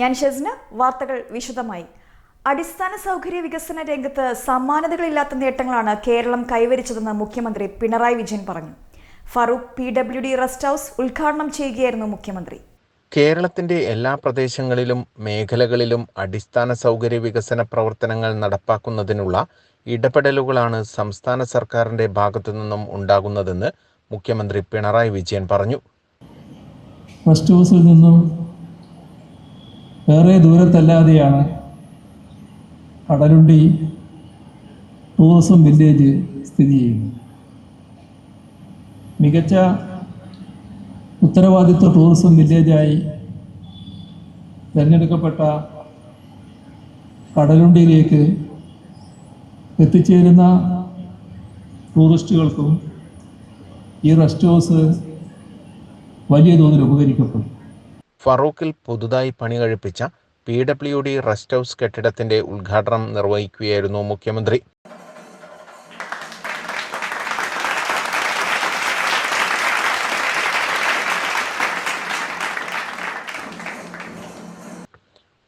ഞാൻ ഷെസ്ന വാർത്തകൾ വിശദമായി. അടിസ്ഥാന സൗകര്യ വികസന രംഗത്ത് സമാനതകളില്ലാത്ത നേട്ടങ്ങളാണ് കേരളം കൈവരിച്ചതെന്ന് മുഖ്യമന്ത്രി പിണറായി വിജയൻ പറഞ്ഞു. Feroke P W D rest house ഉദ്ഘാടനം ചെയ്യുകയായിരുന്നു മുഖ്യമന്ത്രി. കേരളത്തിന്റെ എല്ലാ പ്രദേശങ്ങളിലും മേഖലകളിലും അടിസ്ഥാന സൗകര്യ വികസന പ്രവർത്തനങ്ങൾ നടപ്പാക്കുന്നതിനുള്ള ഇടപെടലുകളാണ് സംസ്ഥാന സർക്കാരിന്റെ ഭാഗത്തു നിന്നും ഉണ്ടാകുന്നതെന്ന് മുഖ്യമന്ത്രി പിണറായി വിജയൻ പറഞ്ഞു. റെസ്റ്റ് ഹൗസിൽ നിന്നും ഏറെ ദൂരത്തല്ലാതെയാണ്. കടലുണ്ടി ടൂറിസം വില്ലേജ് സ്ഥിതി ചെയ്യുന്നത് മികച്ച ഉത്തരവാദിത്വ ടൂറിസം വില്ലേജായി തിരഞ്ഞെടുക്കപ്പെട്ട കടലുണ്ടിയിലേക്ക് എത്തിച്ചേരുന്ന ടൂറിസ്റ്റുകൾക്കും ഈ റെസ്റ്റ് ഹൗസ് വലിയ തോതിൽ ഉപകരിക്കപ്പെടും. ഫറൂഖിൽ പുതുതായി പണി കഴിപ്പിച്ച P W D rest house കെട്ടിടത്തിന്റെ ഉദ്ഘാടനം നിർവഹിക്കുകയായിരുന്നു മുഖ്യമന്ത്രി.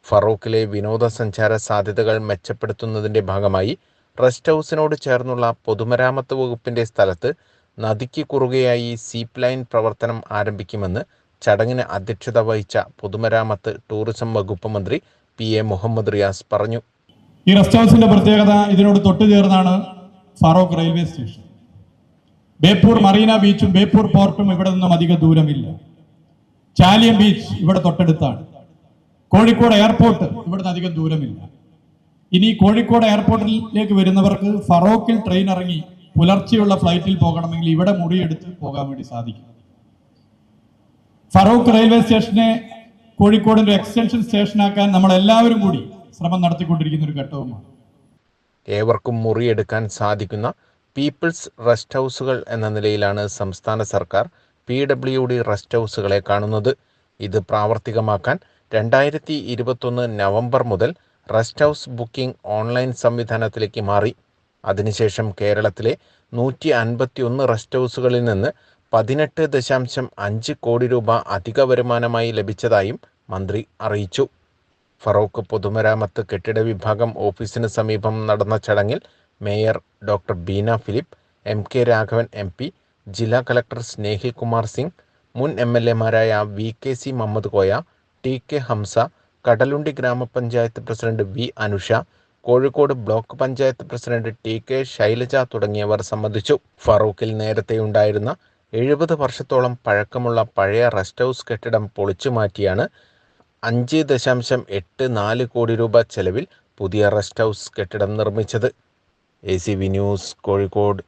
ഫറൂഖിലെ വിനോദസഞ്ചാര സാധ്യതകൾ മെച്ചപ്പെടുത്തുന്നതിന്റെ ഭാഗമായി റെസ്റ്റ് ഹൗസിനോട് ചേർന്നുള്ള പൊതുമരാമത്ത് വകുപ്പിന്റെ സ്ഥലത്ത് നദിക്ക് കുറുകെയായി സീപ്പ് ലൈൻ പ്രവർത്തനം ആരംഭിക്കുമെന്ന് ചടങ്ങിന് അധ്യക്ഷത വഹിച്ച പൊതുമരാമത്ത് ടൂറിസം വകുപ്പ് മന്ത്രി പി എ മുഹമ്മദ് റിയാസ് പറഞ്ഞു. ഈ റെസ്റ്റ് ഹൗസിന്റെ പ്രത്യേകത ഇതിനോട് തൊട്ടു ചേർന്നാണ് Feroke railway station. Beypore marina ബീച്ചും ബേപ്പൂർ പോർട്ടും ഇവിടെ നിന്നും അധിക ദൂരമില്ല. ചാലിയം ബീച്ച് ഇവിടെ തൊട്ടടുത്താണ്. കോഴിക്കോട് എയർപോർട്ട് ഇവിടുന്ന് അധികം ദൂരമില്ല. ഇനി കോഴിക്കോട് എയർപോർട്ടിലേക്ക് വരുന്നവർക്ക് ഫറോക്കിൽ ട്രെയിൻ ഇറങ്ങി പുലർച്ചെയുള്ള ഫ്ലൈറ്റിൽ പോകണമെങ്കിൽ ഇവിടെ മുറിയെടുത്ത് പോകാൻ വേണ്ടി സാധിക്കും. ഫറോക്ക് റെയിൽവേ സ്റ്റേഷനെ കോഴിക്കോടിന്റെ എക്സ്റ്റൻഷൻ സ്റ്റേഷനാക്കാൻ നമ്മൾ എല്ലാവരും കൂടി ശ്രമം നടത്തിക്കൊണ്ടിരിക്കുന്ന ഒരു ഘട്ടവുമാണ്. ഏവർക്കും മുറിയെടുക്കാൻ സാധിക്കുന്ന പീപ്പിൾസ് റെസ്റ്റ് ഹൗസുകൾ എന്ന നിലയിലാണ് സംസ്ഥാന സർക്കാർ പി ഡബ്ല്യു ഡി റെസ്റ്റ് ഹൗസുകളെ കാണുന്നത്. ഇത് പ്രാവർത്തികമാക്കാൻ രണ്ടായിരത്തി ഇരുപത്തൊന്ന് നവംബർ മുതൽ റെസ്റ്റ് ഹൗസ് ബുക്കിംഗ് ഓൺലൈൻ സംവിധാനത്തിലേക്ക് മാറി. അതിനുശേഷം കേരളത്തിലെ നൂറ്റി അൻപത്തി ഒന്ന് റെസ്റ്റ് ഹൗസുകളിൽ നിന്ന് പതിനെട്ട് ദശാംശം അഞ്ച് കോടി രൂപ അധിക വരുമാനമായി ലഭിച്ചതായും മന്ത്രി അറിയിച്ചു. ഫറോക്ക് പൊതുമരാമത്ത് കെട്ടിട വിഭാഗം ഓഫീസിന് സമീപം നടന്ന ചടങ്ങിൽ mayor doctor Beena Philip M. K. Raghavan M. P ജില്ലാ കളക്ടർ സ്നേഹിൽ കുമാർ സിംഗ് മുൻ M. L. എമാരായ V. K. C. Muhammad Koya T. K. Hamza Kadalundi ഗ്രാമപഞ്ചായത്ത് president V. Anusha Kozhikode block panchayat president T. K. Shailaja തുടങ്ങിയവർ സംബന്ധിച്ചു. ഫറൂഖിൽ നേരത്തെയുണ്ടായിരുന്ന എഴുപത് വർഷത്തോളം പഴക്കമുള്ള പഴയ rest house കെട്ടിടം പൊളിച്ചു മാറ്റിയാണ് അഞ്ച് ദശാംശം എട്ട് നാല് കോടി രൂപ ചെലവിൽ പുതിയ റെസ്റ്റ് ഹൗസ് കെട്ടിടം നിർമ്മിച്ചത്. A C V news Kozhikode.